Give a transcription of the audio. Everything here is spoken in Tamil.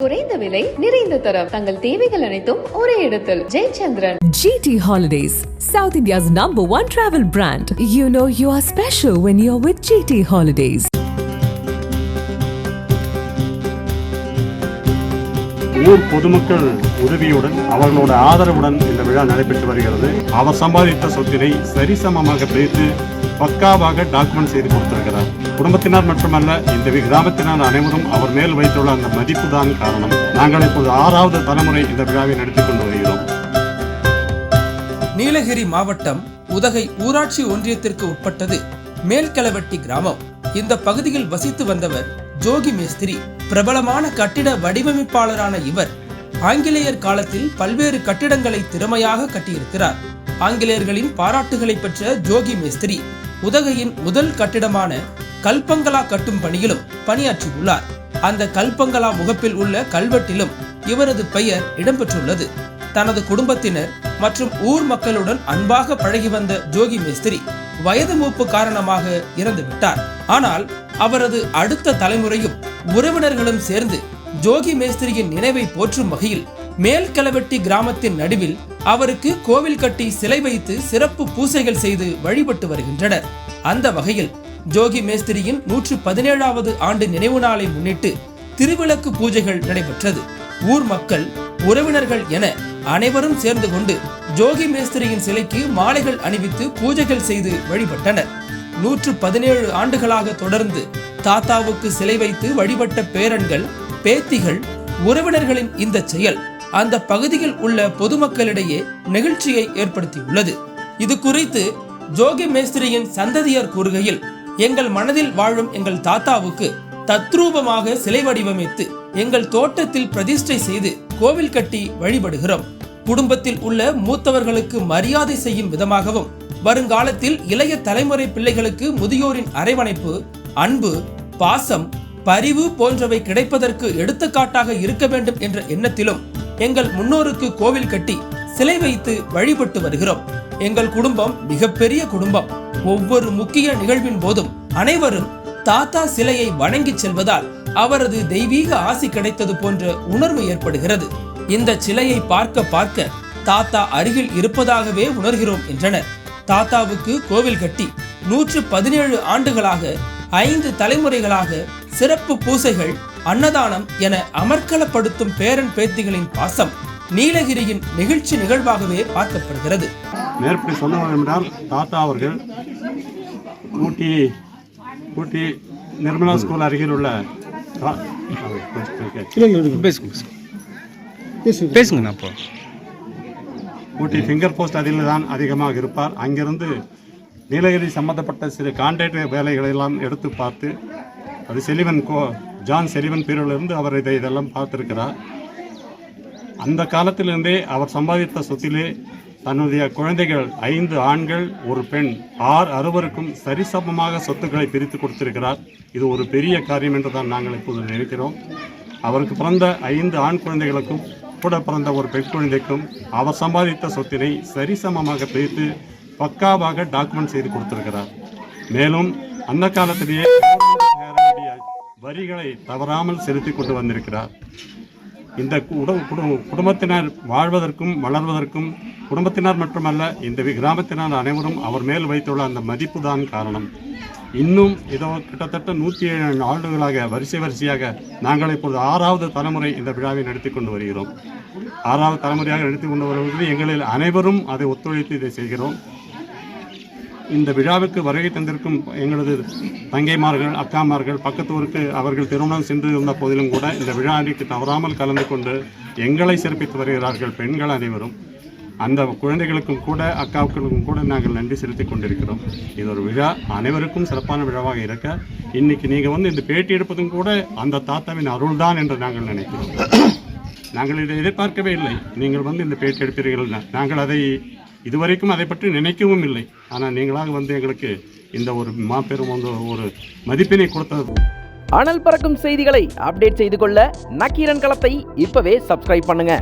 குறைந்த விலை நிறைந்த தரம் தங்கள் தேவைகள் அனைத்தும் ஒரே இடத்தில் Jayachandran GT Holidays, South India's number one travel brand. You know you are special when you're with GT Holidays. ஊர் பொதுமக்கள் உதவியுடன் அவர்களோட ஆதரவுடன் இந்த விழா நடைபெற்று வருகிறது அவர் சம்பாதித்த சொத்தினை சரிசமமாக பிரித்து பக்காவாக டாக்குமெண்ட் செய்து கொடுத்திருக்கிறார். குடும்பத்தினர் மட்டுமல்ல இந்த கிராமத்தினர் அனைவரும் அவர் மேல் வைத்துள்ள அந்த மதிப்பு தான் காரணம். நாங்கள் இப்போது ஆறாவது தலைமுறை இந்த விழாவை நடத்தி கொண்டு வருகிறோம். நீலகிரி மாவட்டம் உதகை ஊராட்சி ஒன்றியத்திற்கு உட்பட்டது மேல்கலவட்டி கிராமம். இந்த பகுதியில் வசித்து வந்தவர் ஜோகி மேஸ்திரி. பிரபலமான கட்டிட வடிவமைப்பாளரான இவர் ஆங்கிலேயர் காலத்தில் பல்வேறு கட்டிடங்களை திறமையாக கட்டியிருக்கிறார். ஆங்கிலேயர்களின் பாராட்டுகளை பெற்ற ஜோகி மேஸ்திரி உதகையின் முதல் கட்டிடமான கல்பங்களா கட்டும் பணியிலும் பணியாற்றியுள்ளார். அந்த கல்பங்களா முகப்பில் உள்ள கல்வெட்டிலும் இவரது பெயர் இடம்பெற்றுள்ளது. தனது குடும்பத்தினர் மற்றும் ஊர் மக்களுடன் அன்பாக பழகி வந்த ஜோகி மேஸ்திரி வயது மூப்பு காரணமாக இறந்து விட்டார். ஆனால் அவரது அடுத்த தலைமுறையும் உறவினர்களும் சேர்ந்து ஜோகி மேஸ்திரியின் நினைவை போற்றும் வகையில் மேல்கலவெட்டி கிராமத்தின் நடுவில் அவருக்கு கோவில் கட்டி சிலை வைத்து சிறப்பு பூசைகள் செய்து வழிபட்டு வருகின்றனர். அந்த வகையில் ஜோகி மேஸ்திரியின் நூற்று பதினேழாவது ஆண்டு நினைவு நாளை முன்னிட்டு திருவிளக்கு பூஜைகள் நடைபெற்றது. ஊர் மக்கள் உறவினர்கள் என அனைவரும் சேர்ந்து கொண்டு ஜோகி மேஸ்திரியின் சிலைக்கு மாலைகள் அணிவித்து பூஜைகள் செய்து வழிபட்டனர். நூற்று பதினேழு ஆண்டுகளாக தொடர்ந்து தாத்தாவுக்கு சிலை வைத்து வழிபட்ட பேரன்கள் பேத்திகள் உறவினர்களின் இந்த செயல் அந்த பகுதியில் உள்ள பொதுமக்களிடையே நெகிழ்ச்சியை ஏற்படுத்தியுள்ளது. இது குறித்து ஜோகி மேஸ்திரியின் சந்ததியர் கூறுகையில் எங்கள் மனதில் வாழும் எங்கள் தாத்தாவுக்கு தத்ரூபமாக சிலை வடிவமைத்து எங்கள் தோட்டத்தில் பிரதிஷ்டை செய்து கோவில் கட்டி வழிபடுகிறோம். குடும்பத்தில் உள்ள மூத்தவர்களுக்கு மரியாதை செய்யும் விதமாகவும் வருங்காலத்தில் இளைய தலைமுறை பிள்ளைகளுக்கு முதியோரின் அரவணைப்பு அன்பு பாசம் பரிவு போன்றவை கிடைப்பதற்கு எடுத்துக்காட்டாக இருக்க வேண்டும் என்ற எண்ணத்திலும் எங்கள் முன்னோருக்கு கோவில் கட்டி சிலை வைத்து வழிபட்டு வருகிறோம். எங்கள் குடும்பம் மிகப்பெரிய குடும்பம். ஒவ்வொரு முக்கிய நிகழ்வின் போதும் அனைவரும் தாத்தா சிலையை வணங்கி செல்வதால் அவரது தெய்வீக ஆசி கிடைத்தது போன்ற உணர்வு ஏற்படுகிறது. இந்த சிலையை பார்க்க பார்க்க தாத்தா அருகில் இருப்பதாகவே உணர்கிறோம் என்றனர். தாத்தாவுக்கு கோவில் கட்டி நூற்று பதினேழு ஆண்டுகளாக ஐந்து தலைமுறைகளாக சிறப்பு பூசைகள் அன்னதானம் என அமர்க்கலப்படுத்தும் பேரன் பேத்திகளின் பாசம் நீலகிரியின் நிகழ்ச்சி நிகழ்வாகவே பார்க்கப்படுகிறது. மேற்படி என்றால் தாத்தா அவர்கள் ஊட்டி ஊட்டி நிர்மலா ஸ்கூல் அருகில் உள்ள பேசுங்க அப்போ. ஊட்டி ஃபிங்கர் போஸ்ட் அதில் தான் அதிகமாக இருப்பார். அங்கிருந்து நீலகிரி சம்பந்தப்பட்ட சில கான்ட்ராக்ட் வேலைகளை எல்லாம் எடுத்து பார்த்து அது செலிவன் கோ ஜான் செலிவன் பிரிவிலிருந்து அவர் இதை இதெல்லாம் பார்த்துருக்கிறார். அந்த காலத்திலிருந்தே அவர் சம்பாதித்த சொத்திலே தன்னுடைய குழந்தைகள் ஐந்து ஆண்கள் ஒரு பெண் ஆறு அறுவருக்கும் சரிசமமாக சொத்துக்களை பிரித்து கொடுத்திருக்கிறார். இது ஒரு பெரிய காரியம் என்று தான் நாங்கள் இப்போது நினைக்கிறோம். அவருக்கு பிறந்த ஐந்து ஆண் குழந்தைகளுக்கும் கூட பிறந்த ஒரு பெண் குழந்தைக்கும் அவர் சம்பாதித்த சொத்தினை சரிசமமாக பிரித்து பக்காவாக டாக்குமெண்ட் செய்து கொடுத்திருக்கிறார். மேலும் அந்த காலத்திலேயே வரிகளை தவறாமல் செலுத்தி கொண்டு வந்திருக்கிறார். இந்த குடும்பத்தினர் வாழ்வதற்கும் வளர்வதற்கும் குடும்பத்தினர் மட்டுமல்ல இந்த வி- கிராமத்தினர் அனைவரும் அவர் மேல் வைத்துள்ள அந்த மதிப்பு தான் காரணம். இன்னும் இதோ கிட்டத்தட்ட நூற்றி ஏழு ஆண்டுகளாக வரிசை வரிசையாக நாங்கள் இப்போது ஆறாவது தலைமுறை இந்த விழாவை நடத்தி கொண்டு வருகிறோம். ஆறாவது தலைமுறையாக நடத்தி கொண்டு வருவது எங்களில் அனைவரும் அதை ஒத்துழைத்து இதை செய்கிறோம். இந்த விழாவுக்கு வருகை தந்திருக்கும் எங்களது தங்கைமார்கள் அக்காமார்கள் பக்கத்து ஊருக்கு அவர்கள் திருமணம் சென்று இருந்த போதிலும் கூட இந்த விழா அன்றைக்கு தவறாமல் கலந்து கொண்டு எங்களை சிறப்பித்து வருகிறார்கள் பெண்கள் அனைவரும். அந்த குழந்தைகளுக்கும் கூட அக்காவுக்களுக்கும் கூட நாங்கள் நன்றி செலுத்திக் கொண்டிருக்கிறோம். இது ஒரு விழா அனைவருக்கும் சிறப்பான விழாவாக இருக்க இன்னைக்கு நீங்கள் வந்து இந்த பேட்டி எடுப்பதும் கூட அந்த தாத்தாவின் அருள்தான் என்று நாங்கள் நினைக்கிறோம். நாங்கள் இதை எதிர்பார்க்கவே இல்லை. நீங்கள் வந்து இந்த பேட்டி எடுப்பீர்கள். நாங்கள் அதை இதுவரைக்கும் அதை பற்றி நினைக்கவும் இல்லை. ஆனால் நீங்களாக வந்து எங்களுக்கு இந்த ஒரு மாபெரும் வந்து ஒரு மதிப்பினை கொடுத்தது. அனல் பறக்கும் செய்திகளை அப்டேட் செய்து கொள்ள நக்கீரன் களத்தை இப்பவே சப்ஸ்கிரைப் பண்ணுங்க.